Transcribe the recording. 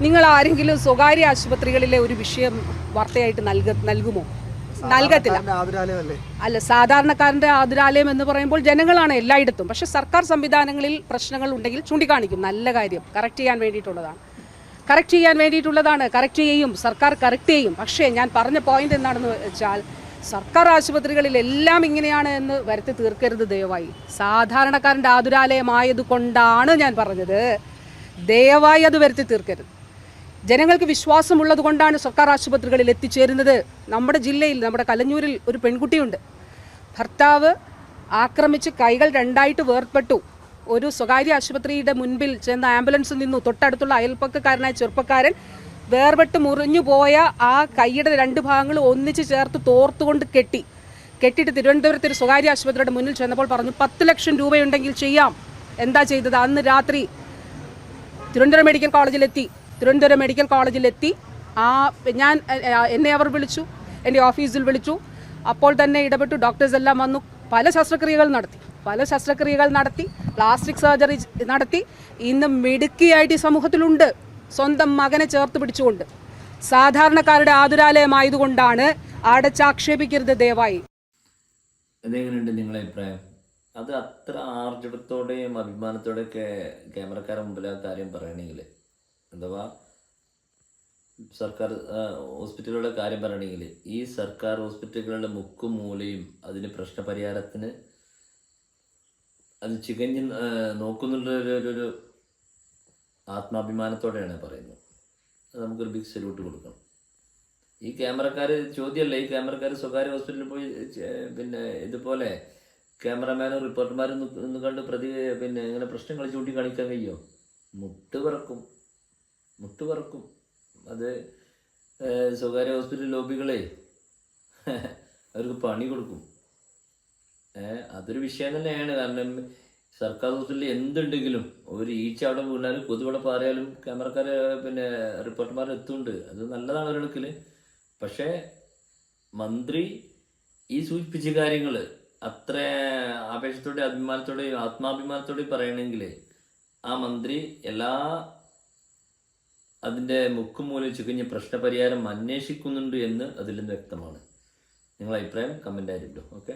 നിങ്ങൾ ആരെങ്കിലും സ്വകാര്യ ആശുപത്രികളിലെ ഒരു വിഷയം വാർത്തയായിട്ട് നൽക നൽകുമോ? നൽകത്തില്ല. അല്ല സാധാരണക്കാരന്റെ ആതുരാലയം എന്ന് പറയുമ്പോൾ ജനങ്ങളാണ് എല്ലായിടത്തും. പക്ഷെ സർക്കാർ സംവിധാനങ്ങളിൽ പ്രശ്നങ്ങൾ ഉണ്ടെങ്കിൽ ചൂണ്ടിക്കാണിക്കും. നല്ല കാര്യം. കറക്റ്റ് ചെയ്യാൻ വേണ്ടിയിട്ടുള്ളതാണ്. കറക്റ്റ് ചെയ്യാൻ വേണ്ടിയിട്ടുള്ളതാണ്. കറക്റ്റ് ചെയ്യും. സർക്കാർ കറക്റ്റ് ചെയ്യും. പക്ഷേ ഞാൻ പറഞ്ഞ പോയിന്റ് എന്താണെന്ന് വെച്ചാൽ സർക്കാർ ആശുപത്രികളിൽ എല്ലാം ഇങ്ങനെയാണ് എന്ന് വരുത്തി തീർക്കരുത് ദയവായി. സാധാരണക്കാരന്റെ ആതുരാലയമായത് കൊണ്ടാണ് ഞാൻ പറഞ്ഞത്. ദയവായി അത് വരുത്തി തീർക്കരുത്. ജനങ്ങൾക്ക് വിശ്വാസമുള്ളത് കൊണ്ടാണ് സർക്കാർ ആശുപത്രികളിൽ എത്തിച്ചേരുന്നത്. നമ്മുടെ ജില്ലയിൽ നമ്മുടെ കലഞ്ഞൂരിൽ ഒരു പെൺകുട്ടിയുണ്ട്. ഭർത്താവ് ആക്രമിച്ച് കൈകൾ രണ്ടായിട്ട് വേർപെട്ടു. ഒരു സ്വകാര്യ ആശുപത്രിയുടെ മുൻപിൽ ചെന്ന ആംബുലൻസിൽ നിന്നു. തൊട്ടടുത്തുള്ള അയൽപ്പക്കക്കാരനായ ചെറുപ്പക്കാരൻ വേർപെട്ട് മുറിഞ്ഞു പോയ ആ കൈയുടെ രണ്ട് ഭാഗങ്ങൾ ഒന്നിച്ച് ചേർത്ത് തോർത്തുകൊണ്ട് കെട്ടി. കെട്ടിയിട്ട് തിരുവനന്തപുരത്ത് ഒരു സ്വകാര്യ ആശുപത്രിയുടെ മുന്നിൽ ചെന്നപ്പോൾ പറഞ്ഞു പത്ത് ലക്ഷം രൂപയുണ്ടെങ്കിൽ ചെയ്യാം. എന്താ ചെയ്തത്? അന്ന് രാത്രി തിരുവനന്തപുരം മെഡിക്കൽ കോളേജിലെത്തി. തിരുവനന്തപുരം മെഡിക്കൽ കോളേജിലെത്തി. ആ ഞാൻ എന്നെ അവർ വിളിച്ചു എന്റെ ഓഫീസിൽ വിളിച്ചു. അപ്പോൾ തന്നെ ഇടപെട്ടു ഡോക്ടേഴ്സ് എല്ലാം വന്നു. പല ശസ്ത്രക്രിയകൾ നടത്തി പല ശസ്ത്രക്രിയകൾ നടത്തി പ്ലാസ്റ്റിക് സർജറി നടത്തി. ഇന്ന് മിടുക്കിയായിട്ട് ഈ സമൂഹത്തിലുണ്ട്. സ്വന്തം മകനെ ചേർത്ത് പിടിച്ചുകൊണ്ട്. സാധാരണക്കാരുടെ ആതുരാലയമായതുകൊണ്ടാണ് അടച്ചാക്ഷേപിക്കരുത് ദയവായി. അതെങ്ങനെയുണ്ട് നിങ്ങളെ അഭിപ്രായം? അത് അത്ര ആർജവത്തോടെയും അഭിമാനത്തോടെയൊക്കെ ക്യാമറക്കാരുടെ മുമ്പിൽ ആ കാര്യം പറയണമെങ്കിൽ അഥവാ സർക്കാർ ഹോസ്പിറ്റലുകളുടെ കാര്യം പറയണമെങ്കിൽ ഈ സർക്കാർ ഹോസ്പിറ്റലുകളുടെ മുക്കും മൂലയും അതിന് പ്രശ്നപരിഹാരത്തിന് അത് ചികഞ്ഞ് നോക്കുന്നുള്ളൊരു ആത്മാഭിമാനത്തോടെയാണ് പറയുന്നത്. അത് നമുക്കൊരു ബിഗ് സല്യൂട്ട് കൊടുക്കണം. ഈ ക്യാമറക്കാർ ചോദ്യമല്ല? ഈ ക്യാമറക്കാർ സ്വകാര്യ ഹോസ്പിറ്റലിൽ പോയി പിന്നെ ഇതുപോലെ ക്യാമറമാനും റിപ്പോർട്ടർമാരും കണ്ട് പ്രതി പിന്നെ ഇങ്ങനെ പ്രശ്നങ്ങൾ ചൂണ്ടിക്കാണിക്കാൻ കഴിയോ? മുട്ട് പറക്കും. മുട്ട് പറക്കും അത് സ്വകാര്യ ഹോസ്പിറ്റൽ ലോബികളെ അവർക്ക് പണി കൊടുക്കും. അതൊരു വിഷയം തന്നെയാണ്. കാരണം സർക്കാർ ഹോസ്പിറ്റലിൽ എന്തുണ്ടെങ്കിലും ഒരു ഈച്ച അവിടെ വീണാലും കൊതുവിടെ പാറിയാലും ക്യാമറക്കാർ പിന്നെ റിപ്പോർട്ടർമാർ എത്തുന്നുണ്ട്. അത് നല്ലതാണ് ഒരിടക്കിൽ പക്ഷേ മന്ത്രി ഈ സൂചിപ്പിച്ച കാര്യങ്ങൾ അത്ര ആവേശത്തോടെ അഭിമാനത്തോടെയും ആത്മാഭിമാനത്തോടെയും പറയണമെങ്കിൽ ആ മന്ത്രി എല്ലാ അതിന്റെ മുക്കും മൂലം ചുകഞ്ഞ് പ്രശ്നപരിഹാരം അന്വേഷിക്കുന്നുണ്ട് എന്ന് അതിൽ നിന്ന് വ്യക്തമാണ്. നിങ്ങളുടെ അഭിപ്രായം കമന്റ് ആയിരിക്കും ഓക്കെ